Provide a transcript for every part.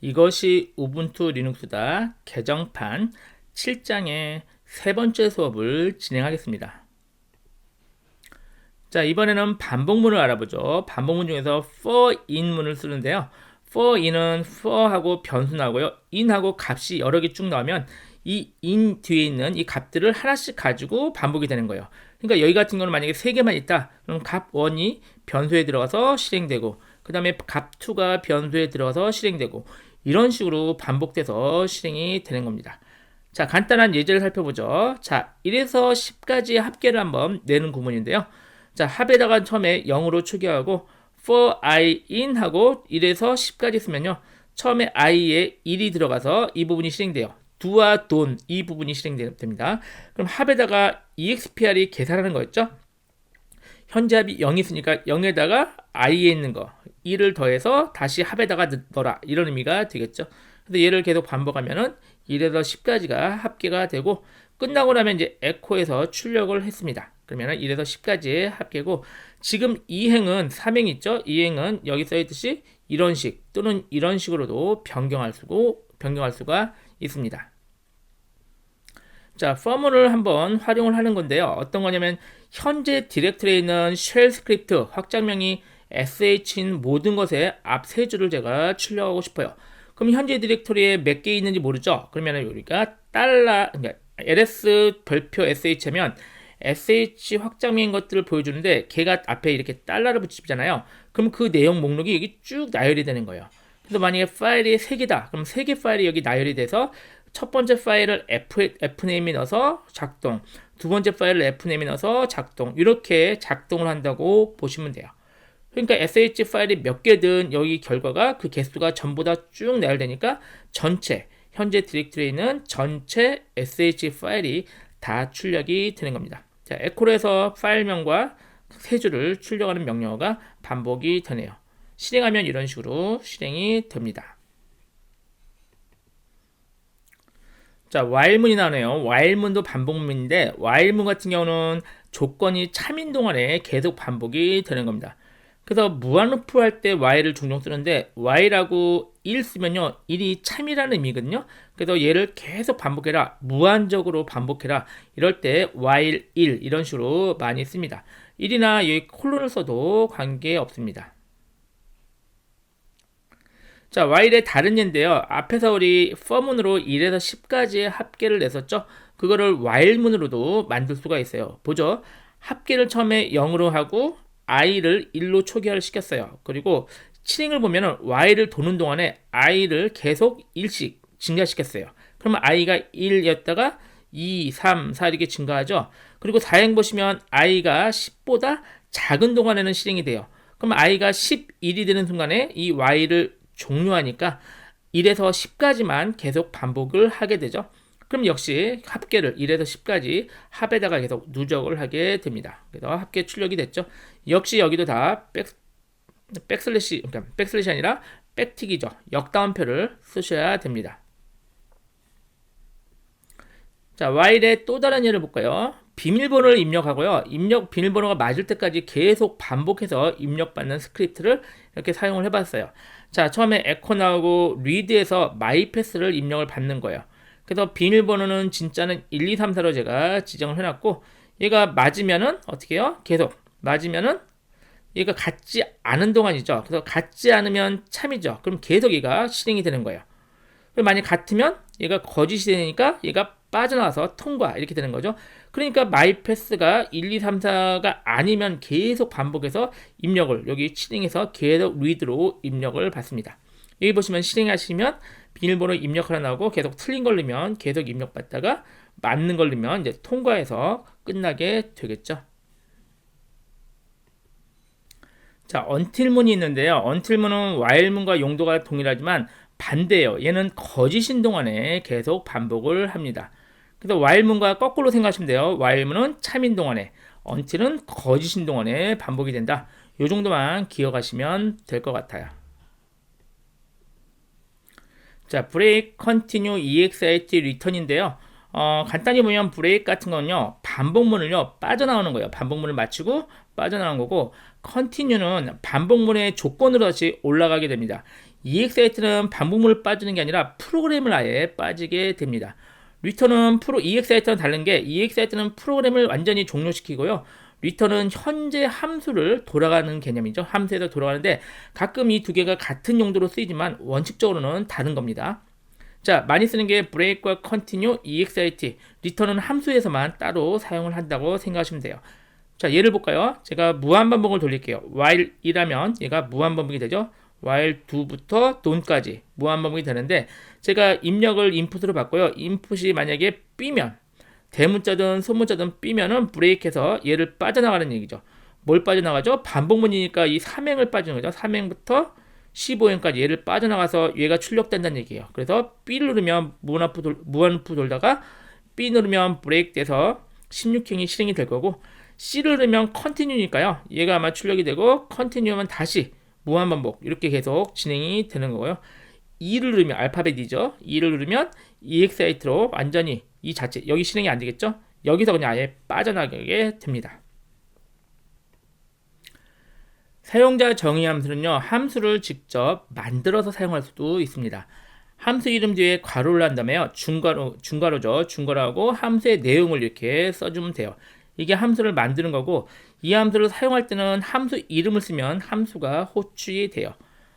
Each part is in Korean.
이것이 우분투 리눅스다 개정판 7장의 세 번째 수업을 진행하겠습니다. 자, 이번에는 반복문을 알아보죠. 반복문 중에서 for in문을 쓰는데요. for in은 for하고 변수 나고요. in하고 값이 여러 개 쭉 나오면 이 in 뒤에 있는 이 값들을 하나씩 가지고 반복이 되는 거예요. 그러니까 여기 같은 경우는 만약에 세 개만 있다. 그럼 값 1이 변수에 들어가서 실행되고 그 다음에 값 2가 변수에 들어가서 실행되고 이런 식으로 반복돼서 실행이 되는 겁니다. 자, 간단한 예제를 살펴보죠. 자, 1에서 10까지 합계를 한번 내는 구문인데요. 자, 합에다가 처음에 0으로 초기화하고 for i in 하고 1에서 10까지 쓰면요. 처음에 i에 1이 들어가서 이 부분이 실행돼요. do와 don't 이 부분이 실행됩니다. 그럼 합에다가 expr이 계산하는 거였죠. 현재 합이 0이 있으니까 0에다가 i에 있는 거 1을 더해서 다시 합에다가 넣어라 이런 의미가 되겠죠. 그래서 얘를 계속 반복하면은 1에서 10까지가 합계가 되고 끝나고 나면 이제 에코에서 출력을 했습니다. 그러면은 1에서 10까지의 합계고 지금 이 행은 3행 있죠? 이 행은 여기 써 있듯이 이런 식 또는 이런 식으로도 변경할 수고 변경할 수가 있습니다. 자, 펌을 한번 활용을 하는 건데요. 어떤 거냐면 현재 디렉터리에 있는 쉘 스크립트 확장명이 sh인 모든 것의 앞세 줄을 제가 출력하고 싶어요. 그럼 현재 디렉터리에 몇 개 있는지 모르죠? 그러면 우리가 달러 그러니까 ls 별표 sh면 sh 확장명인 것들을 보여주는데 걔가 앞에 이렇게 달러를 붙이잖아요. 그럼 그 내용 목록이 여기 쭉 나열이 되는 거예요. 그래서 만약에 파일이 3개다. 그럼 3개 파일이 여기 나열이 돼서 첫 번째 파일을 F, F네임에 넣어서 작동, 두 번째 파일을 F네임에 넣어서 작동, 이렇게 작동을 한다고 보시면 돼요. 그러니까 SH 파일이 몇 개든 여기 결과가 그 개수가 전부 다 쭉 나열되니까 전체, 현재 디렉터리에 있는 전체 SH 파일이 다 출력이 되는 겁니다. 자, 에코에서 파일명과 세 줄을 출력하는 명령어가 반복이 되네요. 실행하면 이런 식으로 실행이 됩니다. 자, while문이 나오네요. while문도 반복문인데 while문 같은 경우는 조건이 참인 동안에 계속 반복이 되는 겁니다. 그래서 무한루프 할때 while을 종종 쓰는데 while하고 1 쓰면요. 1이 참이라는 의미거든요. 그래서 얘를 계속 반복해라. 무한적으로 반복해라. 이럴 때 while 1 이런 식으로 많이 씁니다. 1이나 여기 콜론을 써도 관계 없습니다. 자, while의 다른 예인데요. 앞에서 우리 for문으로 1에서 10까지의 합계를 냈었죠. 그거를 while문으로도 만들 수가 있어요. 보죠. 합계를 처음에 0으로 하고 i를 1로 초기화를 시켰어요. 그리고 치링을 보면은 while을 도는 동안에 i를 계속 1씩 증가시켰어요. 그러면 i가 1이었다가 2, 3, 4 이렇게 증가하죠. 그리고 4행 보시면 i가 10보다 작은 동안에는 실행이 돼요. 그럼 i가 11이 되는 순간에 이 while을 종료하니까 1에서 10까지만 계속 반복을 하게 되죠. 그럼 역시 합계를 1에서 10까지 합에다가 계속 누적을 하게 됩니다. 그래서 합계 출력이 됐죠. 역시 여기도 다 백, 백슬래시, 그러니까 백슬래시 아니라 백틱이죠. 역다운표를 쓰셔야 됩니다. 자, while의 또 다른 예를 볼까요? 비밀번호를 입력하고요. 입력 비밀번호가 맞을 때까지 계속 반복해서 입력받는 스크립트를 이렇게 사용을 해봤어요. 자, 처음에 에코 나오고 리드에서 마이 패스를 입력을 받는 거예요. 그래서 비밀번호는 진짜는 1, 2, 3, 4로 제가 지정을 해놨고 얘가 맞으면은 어떻게 해요? 계속 맞으면은 얘가 같지 않은 동안이죠. 그래서 같지 않으면 참이죠. 그럼 계속 얘가 실행이 되는 거예요. 그럼 만약 같으면 얘가 거짓이 되니까 얘가 빠져나와서 통과 이렇게 되는 거죠. 그러니까 마이패스가 1, 2, 3, 4가 아니면 계속 반복해서 입력을 여기 실행해서 계속 리드로 입력을 받습니다. 여기 보시면 실행하시면 비밀번호 입력 하나 나오고 계속 틀린 걸 넣으면 계속 입력받다가 맞는 걸 넣으면 이제 통과해서 끝나게 되겠죠. 자, 언틸문이 있는데요. 언틸문은 while문과 용도가 동일하지만 반대예요. 얘는 거짓인 동안에 계속 반복을 합니다. 그래서 while문과 거꾸로 생각하시면 돼요. while문은 참인 동안에, until은 거짓인 동안에 반복이 된다. 이 정도만 기억하시면 될 것 같아요. 자, break, continue, exit, return인데요. 어, 간단히 보면 브레이크 같은 건요, 반복문을요, 빠져나오는 거예요. 반복문을 마치고 빠져나온 거고, continue는 반복문의 조건으로 다시 올라가게 됩니다. EXIT는 반복문을 빠지는 게 아니라 프로그램을 아예 빠지게 됩니다. 리턴은 프로 EXIT는 다른 게 EXIT는 프로그램을 완전히 종료시키고요. 리턴은 현재 함수를 돌아가는 개념이죠. 함수에서 돌아가는데 가끔 이 두 개가 같은 용도로 쓰이지만 원칙적으로는 다른 겁니다. 자, 많이 쓰는 게 break과 continue, exit, 리턴은 함수에서만 따로 사용을 한다고 생각하시면 돼요. 자, 예를 볼까요? 제가 무한 반복을 돌릴게요. while이라면 얘가 무한 반복이 되죠. while do부터 don까지 무한 반복이 되는데 제가 입력을 인풋으로 바꿔요. 인풋이 만약에 b면 대문자든 소문자든 b면은 브레이크해서 얘를 빠져나가는 얘기죠. 뭘 빠져나가죠? 반복문이니까 이 3행을 빠지는 거죠. 3행부터 15행까지 얘를 빠져나가서 얘가 출력된다는 얘기예요. 그래서 B를 누르면 무한프 돌, 무한프 돌다가 B 누르면 브레이크 돼서 16행이 실행이 될 거고 C를 누르면 컨티뉴니까요. 얘가 아마 출력이 되고 컨티뉴면 다시 무한 반복 이렇게 계속 진행이 되는 거고요. E를 누르면 알파벳이죠. E를 누르면 EXIT로 완전히 이 자체 여기 실행이 안 되겠죠? 여기서 그냥 아예 빠져나가게 됩니다. 사용자 정의 함수는요, 함수를 직접 만들어서 사용할 수도 있습니다. 함수 이름 뒤에 괄호를 한 다음에요, 중괄호, 중괄호죠. 중괄호하고 함수의 내용을 이렇게 써주면 돼요. 이게 함수를 만드는 거고, 이 함수를 사용할 때는 함수 이름을 쓰면 함수가 호출이 돼요.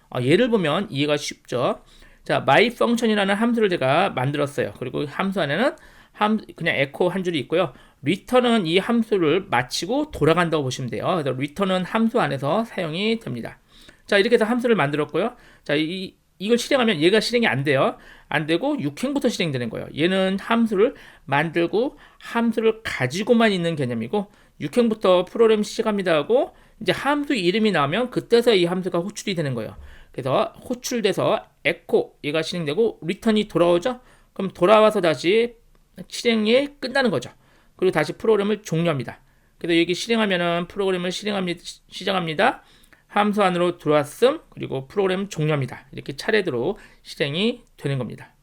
어, 예를 보면 이해가 쉽죠. 자, my function이라는 함수를 제가 만들었어요. 그리고 함수 안에는 함, 그냥 에코 한 줄이 있고요. return은 이 함수를 마치고 돌아간다고 보시면 돼요. 그래서 return은 함수 안에서 사용이 됩니다. 자, 이렇게 해서 함수를 만들었고요. 자, 이, 이걸 실행하면 얘가 실행이 안 돼요. 안 되고 6행부터 실행되는 거예요. 얘는 함수를 만들고 함수를 가지고만 있는 개념이고 6행부터 프로그램 시작합니다 하고 이제 함수 이름이 나오면 그때서 이 함수가 호출이 되는 거예요. 그래서 호출돼서 에코 얘가 실행되고 리턴이 돌아오죠. 그럼 돌아와서 다시 실행이 끝나는 거죠. 그리고 다시 프로그램을 종료합니다. 그래서 여기 실행하면은 프로그램을 실행합니다. 시작합니다. 함수 안으로 들어왔음 그리고 프로그램 종료합니다. 이렇게 차례대로 실행이 되는 겁니다.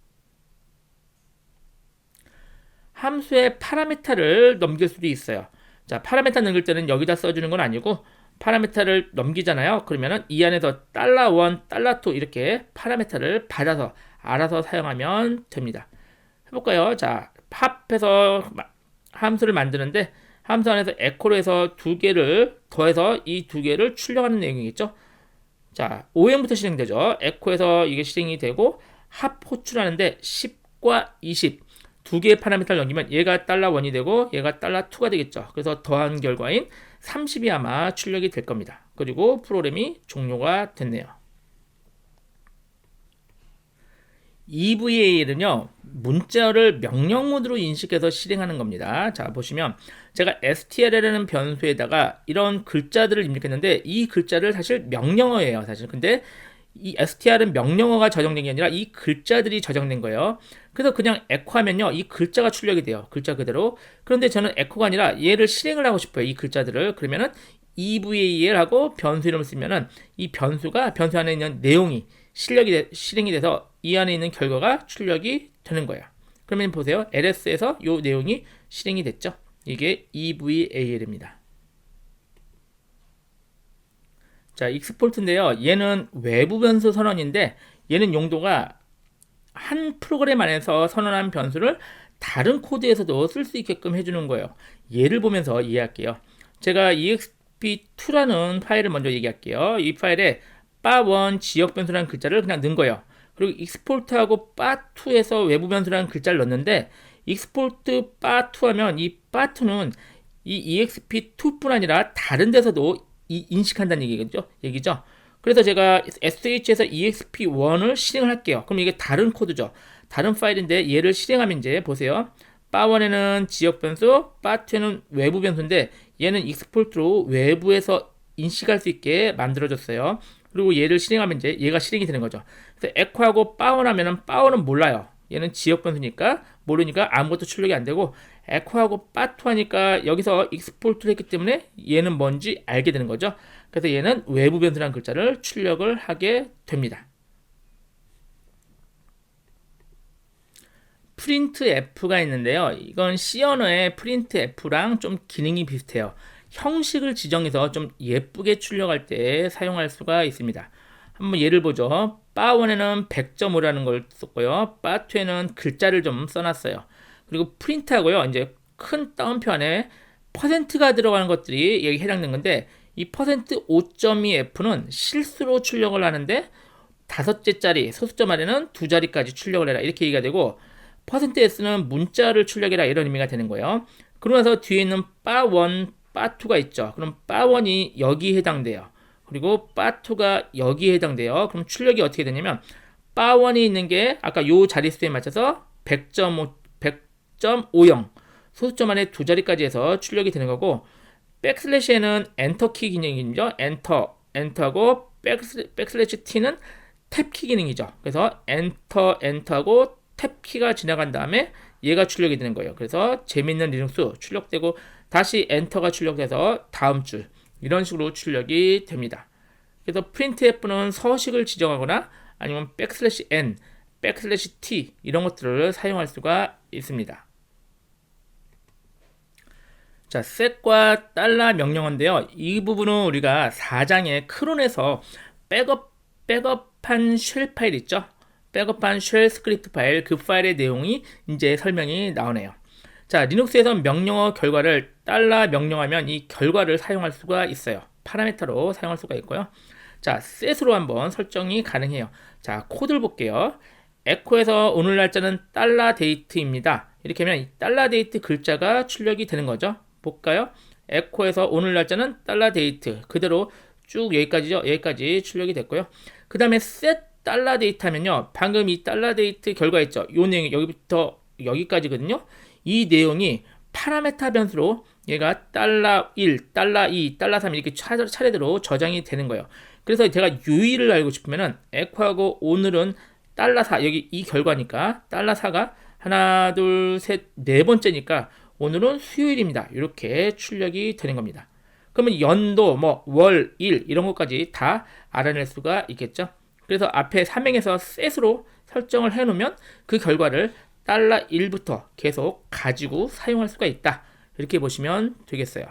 함수의 파라메타를 넘길 수도 있어요. 자, 파라메타 넘길 때는 여기다 써주는 건 아니고 파라메타를 넘기잖아요. 그러면은 이 안에서 달러 원, 달러 투 이렇게 파라메타를 받아서 알아서 사용하면 됩니다. 해볼까요? 자, 팝해서 함수를 만드는데 함수 안에서 에코로 해서 두 개를 더해서 이 두 개를 출력하는 내용이겠죠. 자, 5행부터 실행되죠. 에코에서 이게 실행이 되고 합 호출하는데 10과 20 두 개의 파라미터를 넘기면 얘가 달러 원이 되고 얘가 달러 2가 되겠죠. 그래서 더한 결과인 30이 아마 출력이 될 겁니다. 그리고 프로그램이 종료가 됐네요. EVA는요, 문자를 명령 모드로 인식해서 실행하는 겁니다. 자, 보시면 제가 str이라는 변수에다가 이런 글자들을 입력했는데 이 글자를 사실 명령어예요, 사실. 근데 이 str은 명령어가 저장된 게 아니라 이 글자들이 저장된 거예요. 그래서 그냥 echo하면요, 이 글자가 출력이 돼요. 글자 그대로. 그런데 저는 echo가 아니라 얘를 실행을 하고 싶어요. 이 글자들을. 그러면은 eval 하고 변수 이름을 쓰면은 이 변수가 변수 안에 있는 내용이 실력이 되, 실행이 돼서 이 안에 있는 결과가 출력이 되는 거예요. 그러면 보세요. LS에서 이 내용이 실행이 됐죠. 이게 EVAL입니다. 자, 익스포트인데요. 얘는 외부 변수 선언인데 얘는 용도가 한 프로그램 안에서 선언한 변수를 다른 코드에서도 쓸 수 있게끔 해주는 거예요. 예를 보면서 이해할게요. 제가 exp2라는 파일을 먼저 얘기할게요. 이 파일에 바1 지역 변수라는 글자를 그냥 넣은 거예요. 그리고 export하고 바2에서 외부 변수라는 글자를 넣었는데 export 바2 하면 이 바2는 이 exp2뿐 아니라 다른 데서도 이 인식한다는 얘기죠. 얘기죠. 그래서 제가 sh에서 exp1을 실행을 할게요. 그럼 이게 다른 코드죠. 다른 파일인데 얘를 실행하면 이제 보세요. 바1에는 지역 변수, 바2에는 외부 변수인데 얘는 export로 외부에서 인식할 수 있게 만들어졌어요. 그리고 얘를 실행하면 이제 얘가 실행이 되는 거죠. 그래서 에코하고 파운 하면은 파운은 몰라요. 얘는 지역 변수니까 모르니까 아무것도 출력이 안 되고 에코하고 빠투 하니까 여기서 익스포트를 했기 때문에 얘는 뭔지 알게 되는 거죠. 그래서 얘는 외부 변수라는 글자를 출력을 하게 됩니다. 프린트 F가 있는데요. 이건 C 언어의 프린트 F랑 좀 기능이 비슷해요. 형식을 지정해서 좀 예쁘게 출력할 때 사용할 수가 있습니다. 한번 예를 보죠. 바1에는 100.5라는 걸 썼고요. 바2에는 글자를 좀 써놨어요. 그리고 프린트하고요. 이제 큰 따옴표 안에 퍼센트가 들어가는 것들이 여기 해당되는 건데 이 퍼센트 5.2F는 실수로 출력을 하는데 다섯째 자리 소수점 아래는 두 자리까지 출력을 해라 이렇게 얘기가 되고 퍼센트 S는 문자를 출력해라 이런 의미가 되는 거예요. 그러고 나서 뒤에 있는 바1, 바2가 있죠. 그럼 바1이 여기 해당돼요. 그리고 바2가 여기에 해당돼요. 그럼 출력이 어떻게 되냐면 바1이 있는 게 아까 요 자릿수에 맞춰서 100.5 100.50 소수점 안에 두 자리까지 해서 출력이 되는 거고 백슬래시에는 엔터키 기능이죠. 엔터 엔터하고 백슬, 백슬래시 t는 탭키 기능이죠. 그래서 엔터 엔터하고 탭키가 지나간 다음에 얘가 출력이 되는 거예요. 그래서 재밌는 리눅스 출력되고 다시 엔터가 출력돼서 다음 줄 이런 식으로 출력이 됩니다. 그래서 printf는 서식을 지정하거나 아니면 백슬래시 n, 백슬래시 t 이런 것들을 사용할 수가 있습니다. 자, set과 달러 명령어인데요. 이 부분은 우리가 4장의 크론에서 백업 백업한 쉘 파일 있죠? 백업한 쉘 스크립트 파일 그 파일의 내용이 이제 설명이 나오네요. 자, 리눅스에서 명령어 결과를 달러 명령하면 이 결과를 사용할 수가 있어요. 파라미터로 사용할 수가 있고요. 자, set으로 한번 설정이 가능해요. 자, 코드를 볼게요. 에코에서 오늘 날짜는 달러 데이트입니다. 이렇게 하면 이 달러 데이트 글자가 출력이 되는 거죠. 볼까요? 에코에서 오늘 날짜는 달러 데이트 그대로 쭉 여기까지죠. 여기까지 출력이 됐고요. 그 다음에 set 달러 데이트 하면요. 방금 이 달러 데이트 결과 있죠. 요 내용이 여기부터 여기까지거든요. 이 내용이 파라메타 변수로 얘가 달러 1, 달러 2, 달러 3 이렇게 차례대로 저장이 되는 거예요. 그래서 제가 유의를 알고 싶으면은 에코하고 오늘은 달러 4 여기 이 결과니까 달러 4가 하나, 둘, 셋, 네 번째니까 오늘은 수요일입니다. 이렇게 출력이 되는 겁니다. 그러면 연도, 뭐, 월, 일, 이런 것까지 다 알아낼 수가 있겠죠. 그래서 앞에 삼행에서 set으로 설정을 해 놓으면 그 결과를 달러 1부터 계속 가지고 사용할 수가 있다. 이렇게 보시면 되겠어요.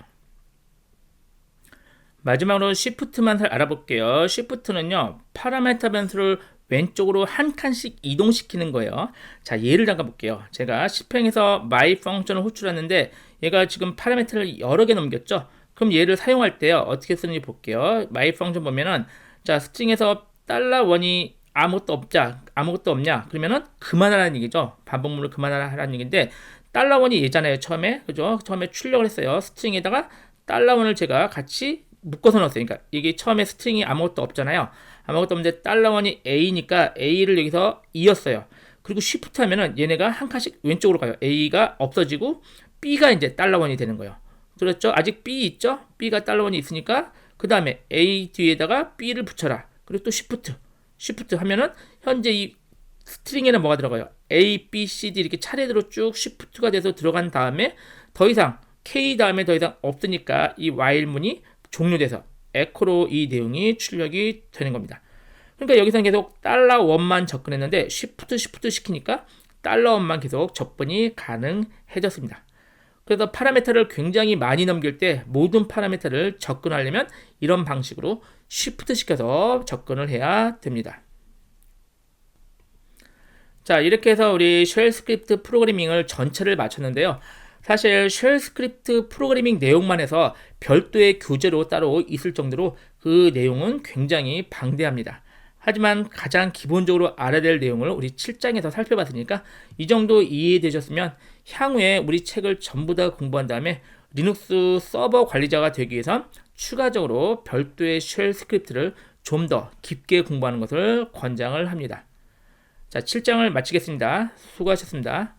마지막으로 Shift만 알아볼게요. Shift는요, 파라메타 변수를 왼쪽으로 한 칸씩 이동시키는 거예요. 자, 예를 잠깐 볼게요. 제가 10행에서 my 펑션을 호출했는데 얘가 지금 파라미터를 여러 개 넘겼죠? 그럼 얘를 사용할 때요. 어떻게 쓰는지 볼게요. my 펑션 보면은 자, 스트링에서 달러 원이 아무것도 없자, 아무것도 없냐? 그러면은 그만하라는 얘기죠. 반복문을 그만하라는 얘기인데 달러 원이 얘잖아요. 처음에. 그죠? 처음에 출력을 했어요. 스트링에다가 달러 원을 제가 같이 묶어서 넣었어요. 그러니까 이게 처음에 스트링이 아무것도 없잖아요. 아무것도 없는데 달러원이 A니까 A를 여기서 이었어요. 그리고 Shift 하면은 얘네가 한 칸씩 왼쪽으로 가요. A가 없어지고 B가 이제 달러원이 되는 거예요. 그렇죠? 아직 B 있죠? B가 달러원이 있으니까 그 다음에 A 뒤에다가 B를 붙여라. 그리고 또 Shift 하면은 현재 이 스트링에는 뭐가 들어가요? A, B, C, D 이렇게 차례대로 쭉 Shift가 돼서 들어간 다음에 더 이상 K 다음에 더 이상 없으니까 이 while 문이 종료돼서 에코로 이 내용이 출력이 되는 겁니다. 그러니까 여기서는 계속 달러 원만 접근했는데 시프트 시프트 시키니까 달러 원만 계속 접근이 가능해졌습니다. 그래서 파라메터를 굉장히 많이 넘길 때 모든 파라메터를 접근하려면 이런 방식으로 시프트 시켜서 접근을 해야 됩니다. 자, 이렇게 해서 우리 쉘 스크립트 프로그래밍을 전체를 마쳤는데요. 사실 쉘 스크립트 프로그래밍 내용만 해서 별도의 교재로 따로 있을 정도로 그 내용은 굉장히 방대합니다. 하지만 가장 기본적으로 알아야 될 내용을 우리 7장에서 살펴봤으니까 이 정도 이해되셨으면 향후에 우리 책을 전부 다 공부한 다음에 리눅스 서버 관리자가 되기 위해선 추가적으로 별도의 쉘 스크립트를 좀 더 깊게 공부하는 것을 권장을 합니다. 자, 7장을 마치겠습니다. 수고하셨습니다.